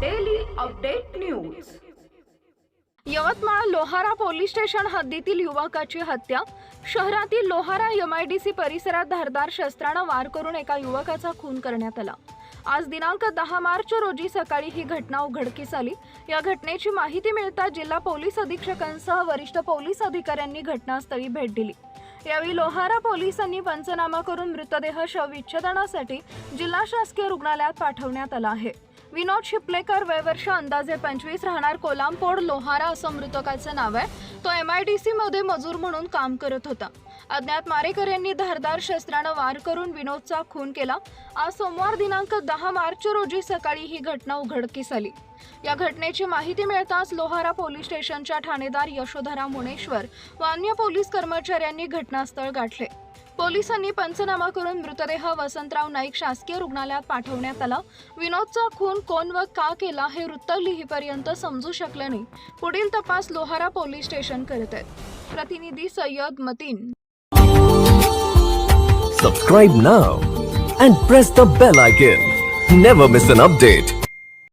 Daily update news Yavatmal Lohara police station हद्दीतील युवकाची हत्या. शहरातील लोहारा एमआयडीसी परिसरात धारदार शस्त्रानं वार करून एका युवकाचा खून करण्यात आला. आज दिनांक दहा मार्च रोजी सकाळी ही घटना उघडकीस आली. या घटनेची माहिती मिळताच जिल्हा पोलीस अधीक्षकांसह वरिष्ठ पोलीस अधिकाऱ्यांनी घटनास्थळी भेट दिली. यावेळी लोहारा पोलिसांनी पंचनामा करून मृतदेह शवविच्छेदनासाठी जिल्हा शासकीय रुग्णालयात पाठवण्यात आला आहे. विनोद शिपलेकर वयवर्ष अंदाजे पंचवीस राहणार कोलामपोड लोहारा असं मृतकाचं नाव आहे. तो एम आय डी सी मध्ये मजूर म्हणून काम करत होता. अज्ञात मारेकर यांनी धारदार शस्त्रानं वार करून विनोदचा खून केला. आज सोमवार दिनांक दहा मार्च रोजी सकाळी ही घटना उघडकीस आली. या घटनेची माहिती मिळताच लोहारा पोलीस स्टेशनच्या ठाणेदार यशोधरा मुनेश्वर व अन्य पोलीस कर्मचाऱ्यांनी घटनास्थळ गाठले. पोलिसांनी पंचनामा करून मृतदेह वसंतराव नाईक शासकीय रुग्णालयात पाठवण्यात आला. विनोदचा खून कोण व का केला हे वृत्त लिहीपर्यंत समजू शकलं नाही. पुढील तपास लोहारा पोलीस स्टेशन करत आहेत. प्रतिनिधी Sayyad Mateen. Subscribe now and press the bell icon never miss an update